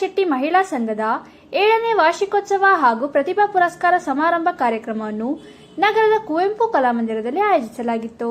ಶೆಟ್ಟಿ ಮಹಿಳಾ ಸಂಘದ ಏಳನೇ ವಾರ್ಷಿಕೋತ್ಸವ ಹಾಗೂ ಪ್ರತಿಭಾ ಪುರಸ್ಕಾರ ಸಮಾರಂಭ ಕಾರ್ಯಕ್ರಮವನ್ನು ನಗರದ ಕುವೆಂಪು ಕಲಾಮಂದಿರದಲ್ಲಿ ಆಯೋಜಿಸಲಾಗಿತ್ತು.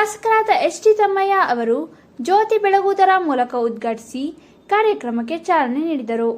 ಶಾಸಕರಾದ ಎಚ್ ಟಿ ತಮ್ಮಯ್ಯ ಅವರು ಜ್ಯೋತಿ ಬೆಳಗುವುದರ ಮೂಲಕ ಉದ್ಘಾಟಿಸಿ ಕಾರ್ಯಕ್ರಮಕ್ಕೆ ಚಾಲನೆ ನೀಡಿದರು.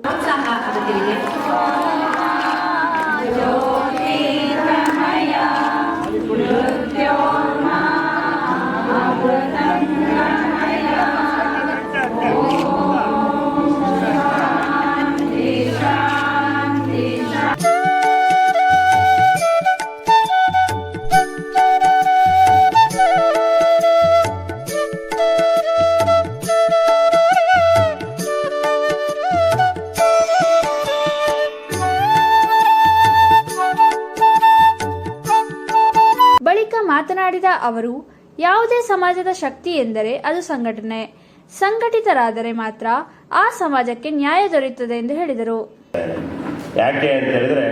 ಬಳಿಕ ಮಾತನಾಡಿದ ಅವರು, ಯಾವುದೇ ಸಮಾಜದ ಶಕ್ತಿ ಎಂದರೆ ಅದು ಸಂಘಟನೆ. ಸಂಘಟಿತರಾದರೆ ಮಾತ್ರ ಆ ಸಮಾಜಕ್ಕೆ ನ್ಯಾಯ ದೊರೆಯುತ್ತದೆ ಎಂದು ಹೇಳಿದರು. ಯಾಕೆ ಅಂತ ಹೇಳಿದ್ರೆ,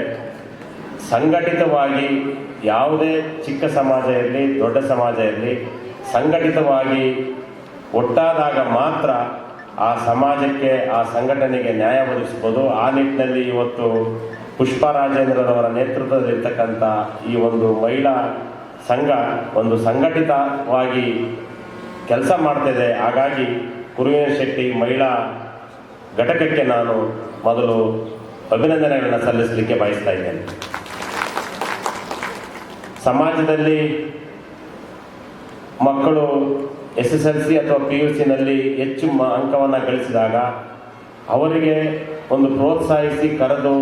ಸಂಘಟಿತವಾಗಿ ಯಾವುದೇ ಚಿಕ್ಕ ಸಮಾಜ ಇರಲಿ, ದೊಡ್ಡ ಸಮಾಜ ಇರಲಿ, ಸಂಘಟಿತವಾಗಿ ಒಟ್ಟಾದಾಗ ಮಾತ್ರ ಆ ಸಮಾಜಕ್ಕೆ, ಆ ಸಂಘಟನೆಗೆ ನ್ಯಾಯ ಒದಗಿಸ್ಬೋದು. ಆ ನಿಟ್ಟಿನಲ್ಲಿ ಇವತ್ತು ಪುಷ್ಪ ರಾಜೇಂದ್ರರವರ ನೇತೃತ್ವದಲ್ಲಿರ್ತಕ್ಕಂಥ ಈ ಒಂದು ಮಹಿಳಾ ಸಂಘ ಒಂದು ಸಂಘಟಿತವಾಗಿ ಕೆಲಸ ಮಾಡ್ತಿದೆ. ಹಾಗಾಗಿ ಕುರುವಿನ ಶೆಟ್ಟಿ ಮಹಿಳಾ ಘಟಕಕ್ಕೆ ನಾನು ಮೊದಲು ಅಭಿನಂದನೆಗಳನ್ನು ಸಲ್ಲಿಸಲಿಕ್ಕೆ ಬಯಸ್ತಾ ಇದ್ದೇನೆ. ಸಮಾಜದಲ್ಲಿ ಮಕ್ಕಳು ಎಸ್ ಎಸ್ ಎಲ್ ಸಿ ಅಥವಾ ಪಿ ಯು ಸಿನಲ್ಲಿ ಹೆಚ್ಚು ಅಂಕವನ್ನು ಗಳಿಸಿದಾಗ ಅವರಿಗೆ ಒಂದು ಪ್ರೋತ್ಸಾಹಿಸಿ ಕರೆದು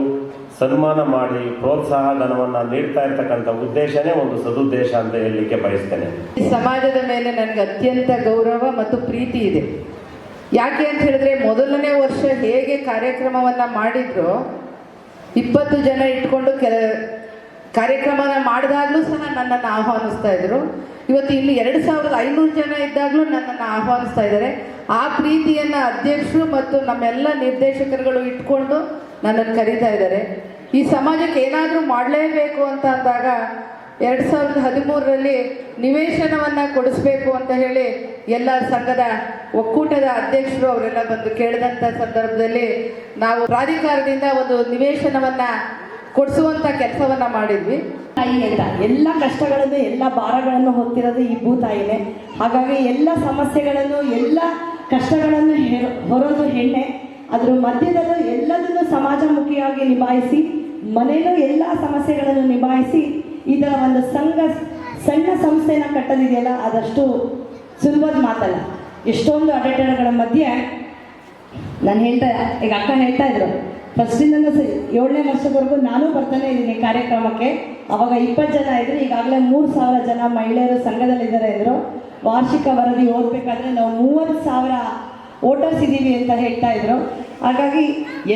ಸನ್ಮಾನ ಮಾಡಿ ಪ್ರೋತ್ಸಾಹ ಧನವನ್ನು ನೀಡ್ತಾ ಇರ್ತಕ್ಕಂಥ ಉದ್ದೇಶನೇ ಒಂದು ಸದುದ್ದೇಶ ಅಂತ ಹೇಳಲಿಕ್ಕೆ ಬಯಸ್ತೇನೆ. ಈ ಸಮಾಜದ ಮೇಲೆ ನನಗೆ ಅತ್ಯಂತ ಗೌರವ ಮತ್ತು ಪ್ರೀತಿ ಇದೆ. ಯಾಕೆ ಅಂತ ಹೇಳಿದ್ರೆ ಮೊದಲನೇ ವರ್ಷ ಹೇಗೆ ಕಾರ್ಯಕ್ರಮವನ್ನ ಮಾಡಿದ್ರು, ಇಪ್ಪತ್ತು ಜನ ಇಟ್ಕೊಂಡು ಕೆಲ ಕಾರ್ಯಕ್ರಮನ ಮಾಡಿದಾಗಲೂ ಸಹ ನನ್ನನ್ನು ಆಹ್ವಾನಿಸ್ತಾ ಇದ್ರು. ಇವತ್ತು ಇಲ್ಲಿ ಎರಡು ಸಾವಿರದ ಐನೂರು ಜನ ಇದ್ದಾಗಲೂ ನನ್ನನ್ನು ಆಹ್ವಾನಿಸ್ತಾ ಇದ್ದಾರೆ. ಆ ಪ್ರೀತಿಯನ್ನು ಅಧ್ಯಕ್ಷರು ಮತ್ತು ನಮ್ಮೆಲ್ಲ ನಿರ್ದೇಶಕರುಗಳು ಇಟ್ಕೊಂಡು ನನ್ನನ್ನು ಕರೀತಾ ಇದ್ದಾರೆ. ಈ ಸಮಾಜಕ್ಕೆ ಏನಾದರೂ ಮಾಡಲೇಬೇಕು ಅಂತ ಅಂದಾಗ ಎರಡು ಸಾವಿರದ ಹದಿಮೂರರಲ್ಲಿ ನಿವೇಶನವನ್ನು ಕೊಡಿಸ್ಬೇಕು ಅಂತ ಹೇಳಿ ಎಲ್ಲ ಸಂಘದ ಒಕ್ಕೂಟದ ಅಧ್ಯಕ್ಷರು ಅವರೆಲ್ಲ ಬಂದು ಕೇಳಿದಂಥ ಸಂದರ್ಭದಲ್ಲಿ ನಾವು ಪ್ರಾಧಿಕಾರದಿಂದ ಒಂದು ನಿವೇಶನವನ್ನು ಕೊಡಿಸುವಂಥ ಕೆಲಸವನ್ನು ಮಾಡಿದ್ವಿ. ತಾಯಿ ಎಲ್ಲ ಕಷ್ಟಗಳನ್ನು, ಎಲ್ಲ ಭಾರಗಳನ್ನು ಹೊತ್ತಿರೋದು ಈ ಭೂತಾಯಿನೇ ಹಾಗಾಗಿ ಎಲ್ಲ ಸಮಸ್ಯೆಗಳನ್ನು, ಎಲ್ಲ ಕಷ್ಟಗಳನ್ನು ಹೆರ- ಹೊರೋದು ಹೆಣ್ಣೆ. ಅದ್ರ ಮಧ್ಯದಲ್ಲೂ ಎಲ್ಲದನ್ನು ಸಮಾಜಮುಖಿಯಾಗಿ ನಿಭಾಯಿಸಿ, ಮನೆಯಲ್ಲೂ ಎಲ್ಲ ಸಮಸ್ಯೆಗಳನ್ನು ನಿಭಾಯಿಸಿ ಇದರ ಒಂದು ಸಂಘ, ಸಣ್ಣ ಸಂಸ್ಥೆನ ಕಟ್ಟೋದಿದೆಯಲ್ಲ ಅದಷ್ಟು ಸುಲಭದ ಮಾತಲ್ಲ. ಎಷ್ಟೊಂದು ಅಡೆತಡೆಗಳ ಮಧ್ಯೆ ನಾನು ಹೇಳ್ತಾ, ಈಗ ಅಕ್ಕ ಹೇಳ್ತಾ ಇದ್ರು ಫಸ್ಟಿಂದ ಏಳನೇ ವರ್ಷದವರೆಗೂ ನಾನು ಬರ್ತಾನೆ ಇದ್ದೀನಿ ಕಾರ್ಯಕ್ರಮಕ್ಕೆ. ಅವಾಗ ಇಪ್ಪತ್ತು ಜನ ಇದ್ರು, ಈಗಾಗಲೇ ಮೂರು ಸಾವಿರ ಜನ ಮಹಿಳೆಯರು ಸಂಘದಲ್ಲಿದ್ದಾರೆ ಇದ್ರು ವಾರ್ಷಿಕ ವರದಿ ಓದಬೇಕಾದ್ರೆ ನಾವು ಮೂವತ್ತು ಸಾವಿರ ವೋಟರ್ಸ್ ಇದ್ದೀವಿ ಅಂತ ಹೇಳ್ತಾ ಇದ್ರು. ಹಾಗಾಗಿ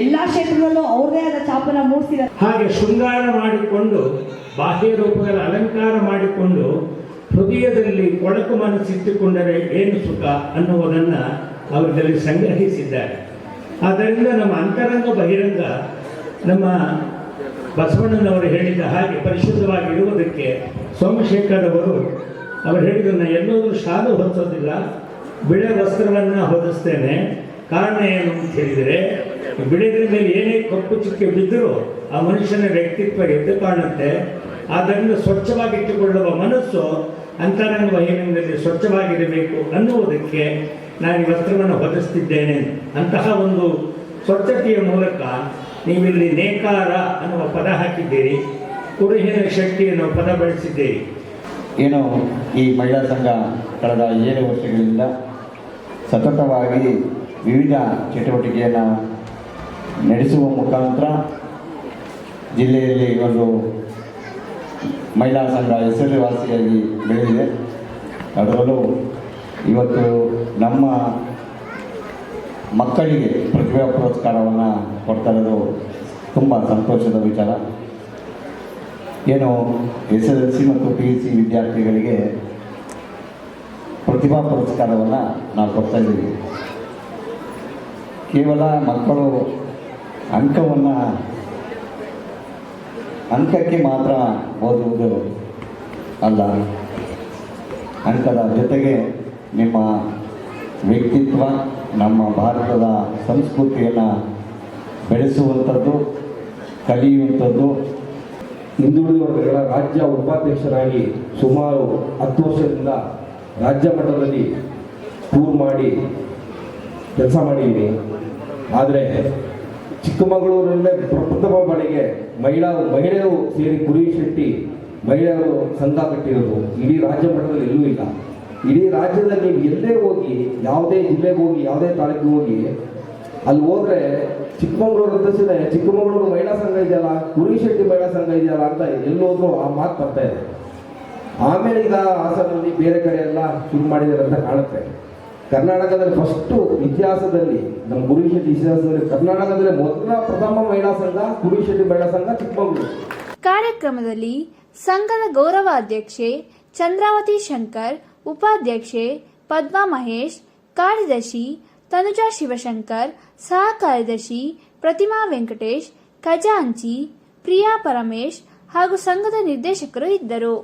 ಎಲ್ಲ ಕ್ಷೇತ್ರದಲ್ಲೂ ಅವ್ರದೇ ಆದ ಚಾಪನ ಮೂಡಿಸಿದ ಹಾಗೆ ಶೃಂಗಾರ ಮಾಡಿಕೊಂಡು, ಬಾಹ್ಯ ರೂಪದಲ್ಲಿ ಅಲಂಕಾರ ಮಾಡಿಕೊಂಡು, ಹೃದಯದಲ್ಲಿ ಕೊಳಕು ಮನಸ್ಸಿಟ್ಟುಕೊಂಡರೆ ಏನು ಸುಖ ಅನ್ನುವುದನ್ನು ಅವರಲ್ಲಿ ಸಂಗ್ರಹಿಸಿದ್ದಾರೆ. ಆದ್ದರಿಂದ ನಮ್ಮ ಅಂತರಂಗ ಬಹಿರಂಗ, ನಮ್ಮ ಬಸವಣ್ಣನವರು ಹೇಳಿದ ಹಾಗೆ ಪರಿಶುದ್ಧವಾಗಿರುವುದಕ್ಕೆ ಸೋಮಶೇಖರ್ ಅವರು ಅವರು ಹೇಳಿದನ್ನು ಎಲ್ಲರೂ ಶಾಲು ಹೊರಿಸೋದಿಲ್ಲ ಬಿಳೆ ವಸ್ತ್ರವನ್ನು ಹೊದಿಸ್ತೇನೆ. ಕಾರಣ ಏನು ಅಂತ ಹೇಳಿದರೆ, ಬಿಳಿದ್ರ ಮೇಲೆ ಏನೇ ಕಪ್ಪು ಚುಕ್ಕೆ ಬಿದ್ದರೂ ಆ ಮನುಷ್ಯನ ವ್ಯಕ್ತಿತ್ವ ಎದ್ದು ಕಾಣುತ್ತೆ. ಆದ್ದರಿಂದ ಸ್ವಚ್ಛವಾಗಿಟ್ಟುಕೊಳ್ಳುವ ಮನಸ್ಸು ಅಂತರಂಗ ಬಹಿರಂಗದಲ್ಲಿ ಸ್ವಚ್ಛವಾಗಿರಬೇಕು ಅನ್ನುವುದಕ್ಕೆ ನಾನು ವಸ್ತ್ರವನ್ನು ಹೊದಿಸ್ತಿದ್ದೇನೆ ಅಂತಹ ಒಂದು ಸ್ವಚ್ಛತೆಯ ಮೂಲಕ ನೀವಿಲ್ಲಿ ನೇಕಾರ ಅನ್ನುವ ಪದ ಹಾಕಿದ್ದೀರಿ, ಕುರುಹಿನ ಶಕ್ತಿ ಅನ್ನುವ ಪದ ಬಳಸಿದ್ದೀರಿ. ಏನು ಈ ಮಹಿಳಾ ಸಂಘ ಕಳೆದ ಏಳು ವರ್ಷಗಳಿಂದ ಸತತವಾಗಿ ವಿವಿಧ ಚಟುವಟಿಕೆಯನ್ನು ನಡೆಸುವ ಮುಖಾಂತರ ಜಿಲ್ಲೆಯಲ್ಲಿ ಒಂದು ಮಹಿಳಾ ಸಂಘ ಹೆಸರುವಾಸಿಯಾಗಿ ಬೆಳೆದಿದೆ. ಅದರಲ್ಲೂ ಇವತ್ತು ನಮ್ಮ ಮಕ್ಕಳಿಗೆ ಪ್ರತಿಭಾ ಪುರಸ್ಕಾರವನ್ನು ಕೊಡ್ತಾ ಇರೋದು ತುಂಬ ಸಂತೋಷದ ವಿಚಾರ. ಏನು ಎಸ್ ಎಲ್ ಎಲ್ ಸಿ ಮತ್ತು ಪಿ ಯು ಸಿ ವಿದ್ಯಾರ್ಥಿಗಳಿಗೆ ಪ್ರತಿಭಾ ಪುರಸ್ಕಾರವನ್ನು ನಾವು ಕೊಡ್ತಾ ಇದ್ದೀವಿ. ಕೇವಲ ಮಕ್ಕಳು ಅಂಕವನ್ನು ಅಂಕಕ್ಕೆ ಮಾತ್ರ ಓದುವುದು ಅಲ್ಲ. ಅಂಕದ ಜೊತೆಗೆ ನಿಮ್ಮ ವ್ಯಕ್ತಿತ್ವ, ನಮ್ಮ ಭಾರತದ ಸಂಸ್ಕೃತಿಯನ್ನು ಬೆಳೆಸುವಂಥದ್ದು, ಕಲಿಯುವಂಥದ್ದು. ಹಿಂದುಳಿದ ವರ್ಗಗಳ ರಾಜ್ಯ ಉಪಾಧ್ಯಕ್ಷರಾಗಿ ಸುಮಾರು ಹತ್ತು ವರ್ಷದಿಂದ ರಾಜ್ಯ ಮಟ್ಟದಲ್ಲಿ ಟೂರ್ ಮಾಡಿ ಕೆಲಸ ಮಾಡಿದ್ದೀನಿ ಆದರೆ ಚಿಕ್ಕಮಗಳೂರಲ್ಲೇ ಪ್ರಪ್ರಥಮ ಬಾರಿಗೆ ಮಹಿಳಾ ಮಹಿಳೆಯರು ಸೇರಿ ಕುರಿ ಶೆಟ್ಟಿ ಮಹಿಳೆಯರು ಸಂಘ ಕಟ್ಟಿರೋದು. ಇಡೀ ರಾಜ್ಯ ಮಟ್ಟದಲ್ಲಿ ಎಲ್ಲೂ ಇಲ್ಲ. ಇಡೀ ರಾಜ್ಯದಲ್ಲಿ ಎಲ್ಲೇ ಹೋಗಿ, ಯಾವುದೇ ಜಿಲ್ಲೆಗೆ ಹೋಗಿ, ಯಾವುದೇ ತಾಲೂಕಿಗೆ ಹೋಗಿ, ಅಲ್ಲಿ ಹೋದ್ರೆ ಚಿಕ್ಕಮಗಳೂರು ಅಂತಸಿದೆ ಚಿಕ್ಕಮಗಳೂರು ಮಹಿಳಾ ಸಂಘ ಇದೆಯಲ್ಲ, ಕುರಿ ಶೆಟ್ಟಿ ಮಹಿಳಾ ಸಂಘ ಇದೆಯಲ್ಲ ಅಂತ ಎಲ್ಲೋದ್ರೂ ಆ ಮಾತು ಬರ್ತಾ ಇದೆ. ಆಮೇಲೆ ಈಗ ಹಾಸನಲ್ಲಿ ಬೇರೆ ಕಡೆ ಎಲ್ಲ ಶುರು ಮಾಡಿದ್ದಾರೆ ಅಂತ ಕಾಣುತ್ತೆ. ಕರ್ನಾಟಕದಲ್ಲಿ ಫಸ್ಟು ಇತಿಹಾಸದಲ್ಲಿ, ನಮ್ಮ ಗುರುಶೆಟ್ಟಿ ಇತಿಹಾಸದಲ್ಲಿ ಕರ್ನಾಟಕದಲ್ಲಿ ಮೊದಲ ಪ್ರಥಮ ಮಹಿಳಾ ಸಂಘ ಗುರುಶೆಟ್ಟಿ ಮಹಿಳಾ ಸಂಘ ಚಿಕ್ಕಮಗಳೂರು. ಕಾರ್ಯಕ್ರಮದಲ್ಲಿ ಸಂಘದ ಗೌರವ ಅಧ್ಯಕ್ಷೆ ಚಂದ್ರಾವತಿ ಶಂಕರ್, ಉಪಾಧ್ಯಕ್ಷೆ ಪದ್ಮಾ ಮಹೇಶ್, ಕಾರ್ಯದರ್ಶಿ ತನುಜಾ ಶಿವಶಂಕರ್ ಸಹ ಕಾರ್ಯದರ್ಶಿ ಪ್ರತಿಮಾ ವೆಂಕಟೇಶ್, ಖಜಾಂಚಿ, ಪ್ರಿಯಾ ಪರಮೇಶ್ ಹಾಗೂ ಸಂಘದ ನಿರ್ದೇಶಕರು ಇದ್ದರು.